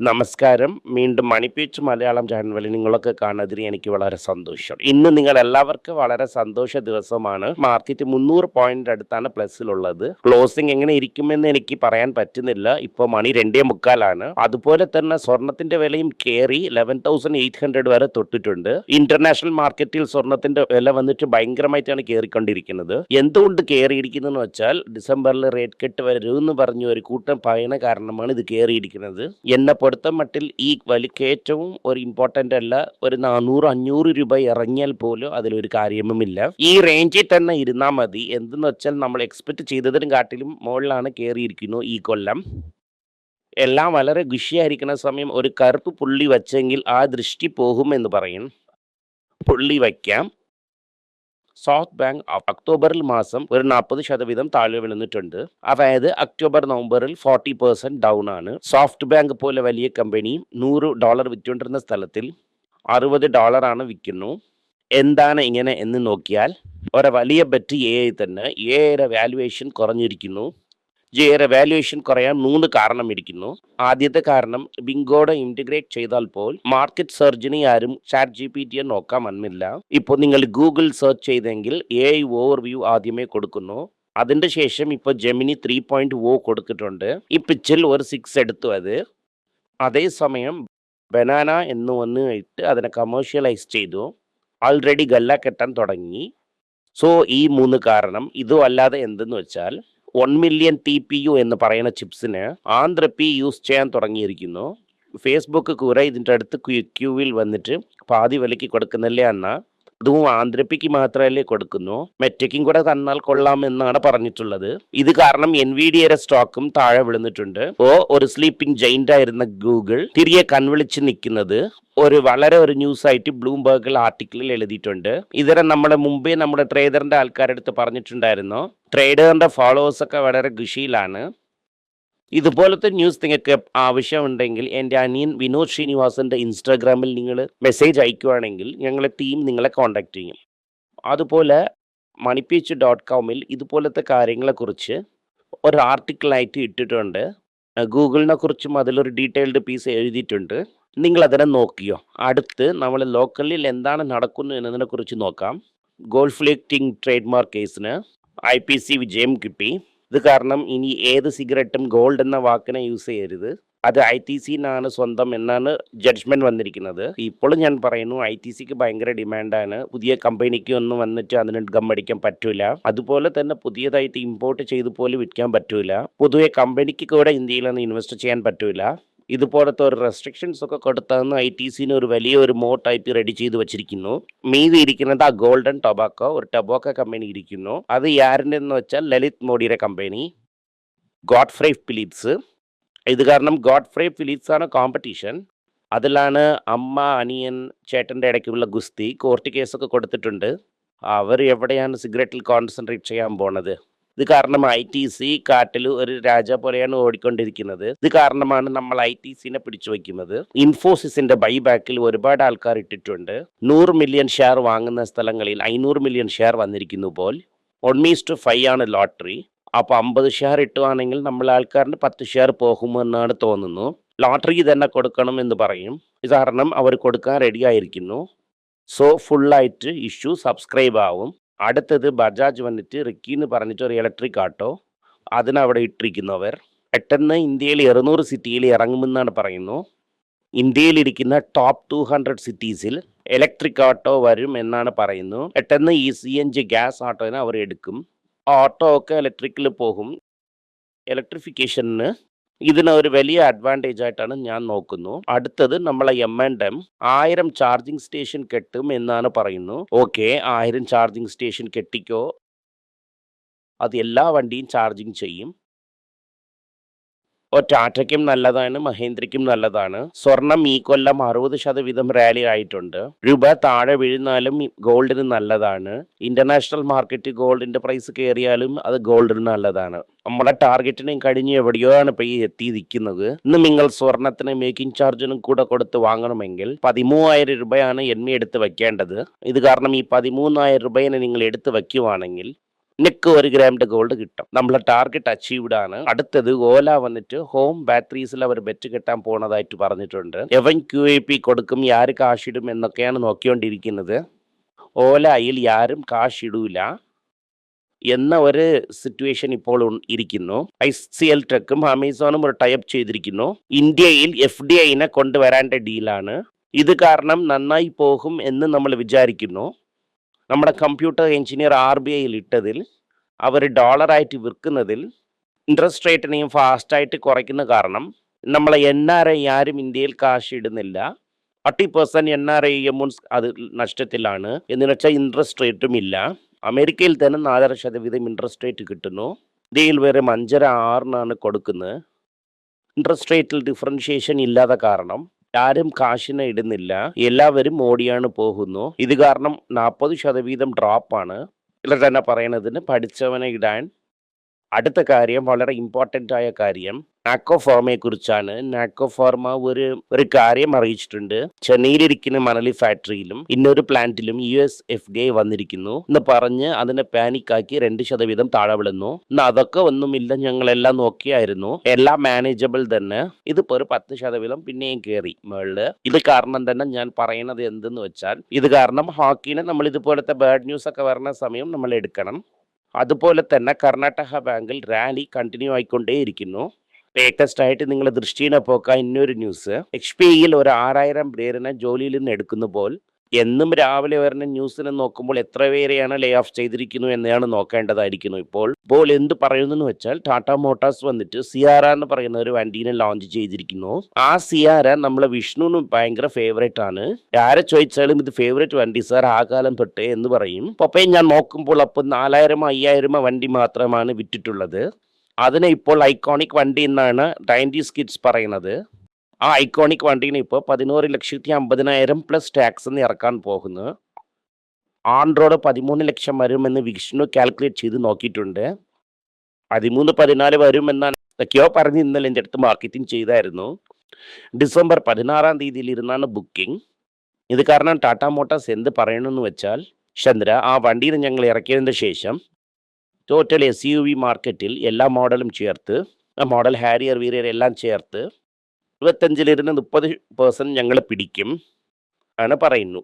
നമസ്കാരം. വീണ്ടും മണിപ്പീച്ച് മലയാളം ചാനൽ നിങ്ങളൊക്കെ കാണുന്നതിന് എനിക്ക് വളരെ സന്തോഷം. ഇന്ന് നിങ്ങൾ എല്ലാവർക്കും വളരെ സന്തോഷ ദിവസമാണ്. മാർക്കറ്റ് മുന്നൂറ് പോയിന്റ് അടുത്താണ് പ്ലസിലുള്ളത്. ക്ലോസിംഗ് എങ്ങനെ ഇരിക്കുമെന്ന് എനിക്ക് പറയാൻ പറ്റുന്നില്ല. ഇപ്പോൾ മണി രണ്ടേ മുക്കാലാണ്. അതുപോലെ തന്നെ സ്വർണത്തിന്റെ വിലയും കയറി ലെവൻ തൗസൻഡ് എയ്റ്റ് ഹൺഡ്രഡ് വരെ തൊട്ടിട്ടുണ്ട്. ഇന്റർനാഷണൽ മാർക്കറ്റിൽ സ്വർണത്തിന്റെ വില വന്നിട്ട് ഭയങ്കരമായിട്ടാണ് കയറിക്കൊണ്ടിരിക്കുന്നത്. എന്തുകൊണ്ട് കയറിയിരിക്കുന്നതെന്ന് വെച്ചാൽ ഡിസംബറിൽ റേറ്റ് കെട്ട് വരും എന്ന് പറഞ്ഞ ഒരു കൂട്ടം പറയുന്ന കാരണമാണ് ഇത് കയറിയിരിക്കുന്നത്. എന്നെ പൊടുത്ത മട്ടിൽ ഈ വലിക്കേറ്റവും ഒരു ഇമ്പോർട്ടന്റ് അല്ല. ഒരു നാനൂറ് അഞ്ഞൂറ് രൂപ ഇറങ്ങിയാൽ പോലും അതിലൊരു കാര്യവുമില്ല. ഈ റേഞ്ചിൽ തന്നെ ഇരുന്നാൽ മതി. എന്തെന്ന് വെച്ചാൽ നമ്മൾ എക്സ്പെക്ട് ചെയ്തതിനും കാട്ടിലും മുകളിലാണ് കയറിയിരിക്കുന്നു ഈ കൊല്ലം. എല്ലാം വളരെ ഗുഷിയായിരിക്കുന്ന സമയം ഒരു കറുപ്പ് പുള്ളി വച്ചെങ്കിൽ ആ ദൃഷ്ടി പോകുമെന്ന് പറയും. പുള്ളി വയ്ക്കാം. സോഫ്റ്റ് ബാങ്ക് ഒക്ടോബറിൽ മാസം ഒരു നാൽപ്പത് ശതവീതം താഴെ വിളന്നിട്ടുണ്ട് അതായത് ഒക്ടോബർ നവംബറിൽ ഫോർട്ടി പെർസെന്റ് ഡൗൺ ആണ്. സോഫ്റ്റ് ബാങ്ക് പോലെ വലിയ കമ്പനി നൂറ് ഡോളർ വിറ്റുകൊണ്ടിരുന്ന സ്ഥലത്തിൽ അറുപത് ഡോളറാണ് വിൽക്കുന്നു. എന്താണ് ഇങ്ങനെ എന്ന് നോക്കിയാൽ ഒരു വലിയ ബെറ്റ് എ തന്നെ എയുടെ വാല്യുവേഷൻ കുറഞ്ഞിരിക്കുന്നു. ജെയുടെ വാല്യുവേഷൻ കുറയാൻ മൂന്ന് കാരണം ഇരിക്കുന്നു. ആദ്യത്തെ കാരണം ബിങ്കോടെ ഇന്റഗ്രേറ്റ് ചെയ്താൽ പോൽ മാർക്കറ്റ് സെർജിനെ ആരും ചാറ്റ് ജി പി ടിയെ നോക്കാൻ വന്നില്ല. ഇപ്പോൾ നിങ്ങൾ ഗൂഗിൾ സെർച്ച് ചെയ്തെങ്കിൽ എ ഓവർവ്യൂ ആദ്യമേ കൊടുക്കുന്നു. അതിന്റെ ശേഷം ഇപ്പോൾ ജെമിനി ത്രീ പോയിന്റ് ഓ കൊടുത്തിട്ടുണ്ട്. ഈ പിച്ചിൽ ഒരു സിക്സ് എടുത്തു അത്. അതേസമയം ബനാന എന്ന് വന്ന് ഇട്ട് അതിനെ കമേഴ്ഷ്യലൈസ് ചെയ്തു. ആൾറെഡി ഗല്ല കെട്ടാൻ തുടങ്ങി. സോ ഈ മൂന്ന് കാരണം. ഇതും അല്ലാതെ എന്തെന്ന് വെച്ചാൽ one million T P U എന്ന് പറയുന്ന ചിപ്സിന് ആന്ധ്രപ്പി യൂസ് ചെയ്യാൻ തുടങ്ങിയിരിക്കുന്നു. ഫേസ്ബുക്ക് കൂടെ ഇതിന്റെ അടുത്ത് ക്യൂ- ക്യൂവിൽ വന്നിട്ട് പാതി വിലയ്ക്ക് കൊടുക്കുന്നില്ല എന്നാ അതും ആന്ധ്രപ്പിക്ക് മാത്രമല്ലേ കൊടുക്കുന്നു. മെറ്റയ്ക്കും കൂടെ തന്നാൽ കൊള്ളാം എന്നാണ് പറഞ്ഞിട്ടുള്ളത്. ഇത് കാരണം എൻ വി ഡിയുടെ സ്റ്റോക്കും താഴെ വിളുന്നിട്ടുണ്ട് ഓ ഒരു സ്ലീപ്പിംഗ് ജയിന്റ് ആയിരുന്ന ഗൂഗിൾ തിരികെ കൺവിളിച്ച് നിൽക്കുന്നത് ഒരു വളരെ ഒരു ന്യൂസ് ആയിട്ട് ബ്ലൂംബർഗിൽ ആർട്ടിക്കിളിൽ എഴുതിയിട്ടുണ്ട്. ഇതര നമ്മുടെ മുമ്പേ നമ്മുടെ ട്രേഡറിന്റെ ആൾക്കാരെടുത്ത് പറഞ്ഞിട്ടുണ്ടായിരുന്നു. ട്രേഡറിന്റെ ഫോളോവേഴ്സ് ഒക്കെ വളരെ ഖുഷിയിലാണ് ഇതുപോലത്തെ ന്യൂസ് നിങ്ങൾക്ക് ആവശ്യമുണ്ടെങ്കിൽ എന്റെ അനിയൻ വിനോദ് ശ്രീനിവാസന്റെ ഇൻസ്റ്റാഗ്രാമിൽ നിങ്ങൾ മെസ്സേജ് അയക്കുകയാണെങ്കിൽ ഞങ്ങളെ ടീം നിങ്ങളെ കോൺടാക്റ്റ് ചെയ്യും. അതുപോലെ മണിപ്പീച്ച് ഡോട്ട് കോമിൽ ഇതുപോലത്തെ കാര്യങ്ങളെക്കുറിച്ച് ഒരു ആർട്ടിക്കിളായിട്ട് ഇട്ടിട്ടുണ്ട്. ഗൂഗിളിനെ കുറിച്ചും അതിലൊരു ഡീറ്റെയിൽഡ് പീസ് എഴുതിയിട്ടുണ്ട്. നിങ്ങൾ അതിനെ നോക്കിയോ? അടുത്ത് നമ്മൾ ലോക്കലിൽ എന്താണ് നടക്കുന്നു എന്നതിനെക്കുറിച്ച് നോക്കാം. ഗോൾഫ് ലിഫ്റ്റിംഗ് ട്രേഡ് മാർക്ക് കേസിന് ഐ പി സി വിജയം കിട്ടി. ഇത് കാരണം ഇനി ഏത് സിഗരറ്റും ഗോൾഡ് എന്ന വാക്കിനെ യൂസ് ചെയ്യരുത്. അത് ഐ ടി സിന്നാണ് സ്വന്തം എന്നാണ് ജഡ്ജ്മെന്റ് വന്നിരിക്കുന്നത്. ഇപ്പോഴും ഞാൻ പറയുന്നു ഐ ടി സിക്ക് ഭയങ്കര ഡിമാൻഡാണ് പുതിയ കമ്പനിക്ക് ഒന്നും വന്നിട്ട് അതിന് ഗമ്മടിക്കാൻ പറ്റൂല. അതുപോലെ തന്നെ പുതിയതായിട്ട് ഇമ്പോർട്ട് ചെയ്ത് പോലും വിൽക്കാൻ പറ്റൂല. പൊതുവെ കമ്പനിക്ക് കൂടെ ഇന്ത്യയിൽ ഒന്ന് ഇൻവെസ്റ്റ് ചെയ്യാൻ പറ്റൂല. ഇതുപോലത്തെ ഒരു റെസ്ട്രിക്ഷൻസ് ഒക്കെ കൊടുത്താന്ന് ഐ ടി സിന് ഒരു വലിയ ഒരു മോ ടൈപ്പ് റെഡി ചെയ്ത് വെച്ചിരിക്കുന്നു. മീതി ഇരിക്കുന്നത് ആ ഗോൾഡൻ ടൊബാക്കോ ഒരു ടൊബാക്കോ കമ്പനി ഇരിക്കുന്നു. അത് ആരിന്റെ എന്ന് വെച്ചാൽ ലളിത് മോഡിയുടെ കമ്പനി ഗോഡ്ഫ്രൈ ഫിലിപ്സ് ഇത് കാരണം ഗോഡ്ഫ്രൈ ഫിലിപ്സ് ആണ് കോമ്പറ്റീഷൻ അതിലാണ് അമ്മ അനിയൻ ചേട്ടന്റെ ഇടയ്ക്കുള്ള ഗുസ്തി കോർട്ട് കേസൊക്കെ കൊടുത്തിട്ടുണ്ട്. അവർ എവിടെയാണ് സിഗരറ്റിൽ കോൺസെൻട്രേറ്റ് ചെയ്യാൻ പോണത്? ഇത് കാരണം ഐ ടി സി കാട്ടിൽ ഒരു രാജ പോലെയാണ് ഓടിക്കൊണ്ടിരിക്കുന്നത്. ഇത് കാരണമാണ് നമ്മൾ ഐ ടി സിനെ പിടിച്ചു വയ്ക്കുന്നത് ഇൻഫോസിസിന്റെ ബൈബാക്കിൽ ഒരുപാട് ആൾക്കാർ ഇട്ടിട്ടുണ്ട്. നൂറ് മില്യൺ ഷെയർ വാങ്ങുന്ന സ്ഥലങ്ങളിൽ അഞ്ഞൂറ് മില്യൺ ഷെയർ വന്നിരിക്കുന്നു പോൽ. ഒൺമീസ് ടു ഫൈവ് ആണ് ലോട്ടറി അപ്പോൾ അമ്പത് ഷെയർ ഇട്ടുവാണെങ്കിൽ നമ്മൾ ആൾക്കാരിന് പത്ത് ഷെയർ പോകുമെന്നാണ് തോന്നുന്നു. ലോട്ടറി തന്നെ കൊടുക്കണം എന്ന് പറയും. കാരണം അവർ കൊടുക്കാൻ റെഡി ആയിരിക്കുന്നു. സോ ഫുള്ളായിട്ട് ഇഷ്യൂ സബ്സ്ക്രൈബ് ആവും. അടുത്തത് ബജാജ് വന്നിട്ട് റിക്കി എന്ന് പറഞ്ഞിട്ട് ഒരു ഇലക്ട്രിക് ആട്ടോ അതിനവിടെ ഇട്ടിരിക്കുന്നവർ പെട്ടെന്ന് ഇന്ത്യയിൽ ഇരുന്നൂറ് സിറ്റിയിൽ ഇറങ്ങുമെന്നാണ് പറയുന്നു. ഇന്ത്യയിലിരിക്കുന്ന ടോപ്പ് ടു ഹൺഡ്രഡ് സിറ്റീസിൽ ഇലക്ട്രിക് ഓട്ടോ വരും എന്നാണ് പറയുന്നു. പെട്ടെന്ന് ഈ സി എൻ ജി ഗ്യാസ് ഓട്ടോനെ അവർ എടുക്കും. ഓട്ടോ ഒക്കെ ഇലക്ട്രിക്കിൽ പോകും. ഇലക്ട്രിഫിക്കേഷന് ഇതിന് ഒരു വലിയ അഡ്വാന്റേജ് ആയിട്ടാണ് ഞാൻ നോക്കുന്നു. അടുത്തത് നമ്മളെ എം ആൻഡ് എം ആയിരം ചാർജിങ് സ്റ്റേഷൻ കെട്ടും എന്നാണ് പറയുന്നു. ഓക്കെ ആയിരം ചാർജിങ് സ്റ്റേഷൻ കെട്ടിക്കോ. അത് എല്ലാ വണ്ടിയും ചാർജിങ് ചെയ്യും. ഓ ടാറ്റയ്ക്കും നല്ലതാണ് മഹേന്ദ്രയ്ക്കും നല്ലതാണ്. സ്വർണം ഈ കൊല്ലം അറുപത് ശതവീതം റാലി ആയിട്ടുണ്ട്. രൂപ താഴെ വീഴുന്നാലും ഗോൾഡിന് നല്ലതാണ്. ഇന്റർനാഷണൽ മാർക്കറ്റ് ഗോൾഡിന്റെ പ്രൈസ് കയറിയാലും അത് ഗോൾഡിന് നല്ലതാണ്. നമ്മുടെ ടാർഗറ്റിനെയും കഴിഞ്ഞ് എവിടെയോ ആണ് ഇപ്പൊ ഈ എത്തി നിൽക്കുന്നത്. ഇന്ന് നിങ്ങൾ സ്വർണത്തിന് മേക്കിംഗ് ചാർജിനും കൂടെ കൊടുത്ത് വാങ്ങണമെങ്കിൽ പതിമൂവായിരം രൂപയാണ് എണ്ണ എടുത്ത് വെക്കേണ്ടത്. ഇത് കാരണം ഈ പതിമൂന്നായിരം രൂപയെ നിങ്ങൾ എടുത്ത് വെക്കുവാണെങ്കിൽ നിനക്ക് ഒരു ഗ്രാമിന്റെ ഗോൾഡ് കിട്ടും. നമ്മളെ ടാർഗറ്റ് അച്ചീവ്ഡ് ആണ്. അടുത്തത് ഓല വന്നിട്ട് ഹോം ബാറ്ററീസിൽ അവർ ബെറ്റ് കെട്ടാൻ പോണതായിട്ട് പറഞ്ഞിട്ടുണ്ട്. എവൻ ക്യു എ പി കൊടുക്കും ആര് കാശിടും എന്നൊക്കെയാണ് നോക്കിക്കൊണ്ടിരിക്കുന്നത്. ഓലയിൽ ആരും കാശിടൂല എന്ന ഒരു സിറ്റുവേഷൻ ഇപ്പോൾ ഇരിക്കുന്നു. ഐ സി എൽ ടെക്കും അമേസോണും ഒരു ടൈപ്പ് ചെയ്തിരിക്കുന്നു. ഇന്ത്യയിൽ എഫ് ഡി ഐനെ കൊണ്ടുവരാന്റെ ഡീലാണ് ഇത് കാരണം നന്നായി പോകും എന്ന് നമ്മൾ വിചാരിക്കുന്നു. നമ്മുടെ കമ്പ്യൂട്ടർ എഞ്ചിനീയർ ആർ ബി ഐയിൽ ഇട്ടതിൽ അവർ ഡോളറായിട്ട് വിൽക്കുന്നതിൽ ഇൻട്രസ്റ്റ് റേറ്റിനെയും ഫാസ്റ്റായിട്ട് കുറയ്ക്കുന്ന കാരണം നമ്മളെ എൻ ആർ ഐ ആരും ഇന്ത്യയിൽ കാശ് ഇടുന്നില്ല forty percent N R I amounts അത് നഷ്ടത്തിലാണ്. എന്ന് വെച്ചാൽ ഇൻട്രസ്റ്റ് റേറ്റും ഇല്ല. അമേരിക്കയിൽ തന്നെ നാലര ശതവീതം ഇൻട്രസ്റ്റ് റേറ്റ് കിട്ടുന്നു. ഇന്ത്യയിൽ വെറും അഞ്ചര ആറിനാണ് കൊടുക്കുന്നത്. ഇൻട്രസ്റ്റ് റേറ്റിൽ ഡിഫറൻഷിയേഷൻ ഇല്ലാത്ത കാരണം ആരും കാശിനെ ഇടുന്നില്ല. എല്ലാവരും ഓടിയാണ് പോകുന്നു. ഇത് കാരണം നാൽപ്പത് ശതവീതം ഡ്രോപ്പാണ് ഇല്ല തന്നെ പറയണതിന് പഠിച്ചവനെ ഇടാൻ അടുത്ത കാര്യം വളരെ ഇമ്പോർട്ടന്റ് ആയ കാര്യം നാക്കോഫോർമയെ കുറിച്ചാണ് നാക്കോഫോർമ ഒരു ഒരു കാര്യം അറിയിച്ചിട്ടുണ്ട്. ചെന്നൈയിലിരിക്കുന്ന മണലി ഫാക്ടറിയിലും ഇന്നൊരു പ്ലാന്റിലും U S F D I വന്നിരിക്കുന്നു. എന്ന് പറഞ്ഞ് അതിനെ പാനിക്കാക്കി രണ്ട് ശതവീതം താഴെ വിളുന്നു ഇന്ന് അതൊക്കെ ഒന്നുമില്ല ഞങ്ങളെല്ലാം നോക്കിയായിരുന്നു. എല്ലാം മാനേജബിൾ തന്നെ. ഇതിപ്പോ ഒരു പത്ത് ശതവീതം പിന്നെയും കയറി മേളിൽ ഇത് കാരണം തന്നെ ഞാൻ പറയുന്നത് എന്തെന്ന് വെച്ചാൽ ഇത് കാരണം ഹോക്കിന് നമ്മൾ ഇതുപോലത്തെ ബാഡ് ന്യൂസ് ഒക്കെ വരുന്ന സമയം നമ്മൾ എടുക്കണം. അതുപോലെ തന്നെ കർണാടക ബാങ്കിൽ റാലി കണ്ടിന്യൂ ആയിക്കൊണ്ടേയിരിക്കുന്നു. ലേറ്റസ്റ്റ് ആയിട്ട് നിങ്ങളെ ദൃഷ്ടിനെ പോക്കാൻ ഇന്നൊരു ന്യൂസ് എച്ച് പി ഒരു ആറായിരം പേരിനെ ജോലിയിൽ നിന്ന് എടുക്കുമ്പോൾ എന്നും രാവിലെ വരുന്ന ന്യൂസിനെ നോക്കുമ്പോൾ എത്ര പേരെയാണ് ലേ ഓഫ് ചെയ്തിരിക്കുന്നു എന്നാണ് നോക്കേണ്ടതായിരിക്കുന്നു. ഇപ്പോൾ ഇപ്പോൾ എന്ത് പറയുന്നു വെച്ചാൽ ടാറ്റ മോട്ടോഴ്സ് വന്നിട്ട് സിയാറ എന്ന് പറയുന്ന ഒരു വണ്ടീനെ ലോഞ്ച് ചെയ്തിരിക്കുന്നു. ആ സിയാര നമ്മളെ വിഷ്ണുവിന് ഭയങ്കര ഫേവറേറ്റ് ആണ്. ആരെ ചോദിച്ചാലും ഇത് ഫേവറേറ്റ് വണ്ടി സാർ ആ കാലം തൊട്ട് എന്ന് പറയും. അപ്പോൾ ഞാൻ നോക്കുമ്പോൾ അപ്പോൾ നാലായിരം അയ്യായിരമോ വണ്ടി മാത്രമാണ് വിറ്റിട്ടുള്ളത്. അതിനെ ഇപ്പോൾ ഐക്കോണിക് വണ്ടി എന്നാണ് നയന്റീസ് കിഡ്സ് പറയുന്നത്. ആ ഐക്കോണിക് വണ്ടീനെ ഇപ്പോൾ പതിനോറ് ലക്ഷത്തി അമ്പതിനായിരം പ്ലസ് ടാക്സ് എന്ന് ഇറക്കാൻ പോകുന്നു. ആൻഡ്രോയിഡ് പതിമൂന്ന് ലക്ഷം വരുമെന്ന് വിഷ്ണു കാൽക്കുലേറ്റ് ചെയ്ത് നോക്കിയിട്ടുണ്ട്. പതിമൂന്ന് പതിനാല് വരുമെന്നാണ് എന്തൊക്കെയോ പറഞ്ഞ് ഇന്നലെ എന്റെ അടുത്ത് മാർക്കറ്റിംഗ് ചെയ്തായിരുന്നു. ഡിസംബർ പതിനാറാം തീയതിയിൽ ഇരുന്നാണ് ബുക്കിംഗ് ഇത് കാരണം ടാറ്റ മോട്ടോഴ്സ് എന്ത് പറയണമെന്ന് വെച്ചാൽ ചന്ദ്ര ആ വണ്ടിയിൽ ഞങ്ങൾ ഇറക്കിയതിന് ശേഷം ടോട്ടൽ എസ് യു വി മാർക്കറ്റിൽ എല്ലാ മോഡലും ചേർത്ത് മോഡൽ ഹാരിയർ വീരിയർ എല്ലാം ചേർത്ത് ഇരുപത്തഞ്ചിലിരുന്ന് മുപ്പത് പേഴ്സന്റ് ഞങ്ങൾ പിടിക്കും ആണ് പറയുന്നു.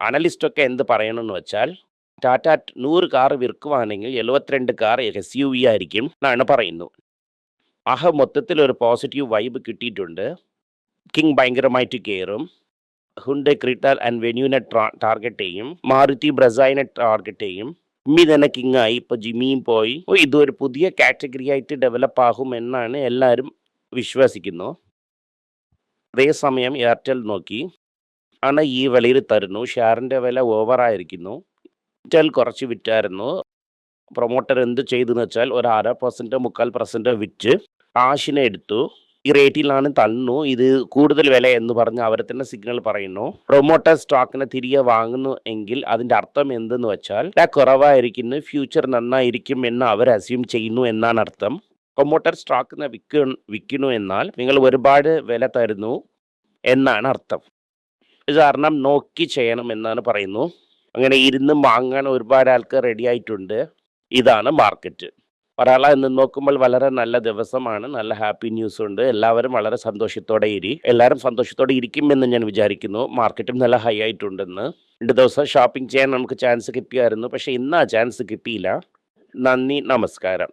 അനലിസ്റ്റൊക്കെ എന്ത് പറയണമെന്ന് വെച്ചാൽ ടാറ്റ നൂറ് കാർ വിൽക്കുവാണെങ്കിൽ എഴുപത്തിരണ്ട് കാർ എസ് യു വി ആയിരിക്കും എന്നാണ് പറയുന്നു. അഹ് മൊത്തത്തിൽ ഒരു പോസിറ്റീവ് വൈബ് കിട്ടിയിട്ടുണ്ട്. കിങ് ഭയങ്കരമായിട്ട് കയറും. ഹുണ്ട് ക്രിട്ടർ ആൻഡ് വെന്യൂനെ ടാർഗറ്റ് ചെയ്യും. മാരുതി ബ്രസൈനെ ടാർഗറ്റ് ചെയ്യും. ജിമ്മി തന്നെ കിങ് ആയി. ഇപ്പൊ ജിമ്മിയും പോയി. ഇതൊരു പുതിയ കാറ്റഗറി ആയിട്ട് ഡെവലപ്പ് ആകും എന്നാണ് എല്ലാവരും വിശ്വസിക്കുന്നു. അതേസമയം എയർടെൽ നോക്കി ആണ് ഈ വിലയിൽ തരുന്നു ഷെയറിന്റെ വില ഓവറായിരിക്കുന്നു. എയർടെൽ കുറച്ച് വിറ്റായിരുന്നു. പ്രൊമോട്ടർ എന്ത് ചെയ്തെന്ന് വെച്ചാൽ ഒരു അര പെർസെന്റോ മുക്കാൽ പെർസെന്റോ വിറ്റ് കാശിനെ എടുത്തു. ഈ റേറ്റിലാണ് തന്നു. ഇത് കൂടുതൽ വില എന്ന് പറഞ്ഞ് അവർ തന്നെ സിഗ്നൽ പറയുന്നു. പ്രൊമോട്ടർ സ്റ്റോക്കിനെ തിരികെ വാങ്ങുന്നു എങ്കിൽ അതിന്റെ അർത്ഥം എന്തെന്ന് വെച്ചാൽ കുറവായിരിക്കുന്നു ഫ്യൂച്ചർ നന്നായിരിക്കും എന്ന് അവർ അസ്യൂം ചെയ്യുന്നു എന്നാണ് അർത്ഥം. പ്രൊമോട്ടർ സ്റ്റോക്ക് വിക്ക വിൽക്കുന്നു എന്നാൽ നിങ്ങൾ ഒരുപാട് വില തരുന്നു എന്നാണ് അർത്ഥം. കാരണം നോക്കി ചെയ്യണം എന്നാണ് പറയുന്നു. അങ്ങനെ ഇരുന്ന് വാങ്ങാൻ ഒരുപാട് ആൾക്കാർ റെഡി ആയിട്ടുണ്ട്. ഇതാണ് മാർക്കറ്റ് ഒരാളെ എന്ന് നോക്കുമ്പോൾ വളരെ നല്ല ദിവസമാണ് നല്ല ഹാപ്പി ന്യൂസ് ഉണ്ട്. എല്ലാവരും വളരെ സന്തോഷത്തോടെ ഇരി. എല്ലാവരും സന്തോഷത്തോടെ ഇരിക്കുമെന്ന് ഞാൻ വിചാരിക്കുന്നു. മാർക്കറ്റും നല്ല ഹൈ ആയിട്ടുണ്ടെന്ന്. രണ്ട് ദിവസം ഷോപ്പിംഗ് ചെയ്യാൻ നമുക്ക് ചാൻസ് കിട്ടിയായിരുന്നു. പക്ഷേ ഇന്ന് ആ ചാൻസ് കിട്ടിയില്ല. നന്ദി നമസ്കാരം.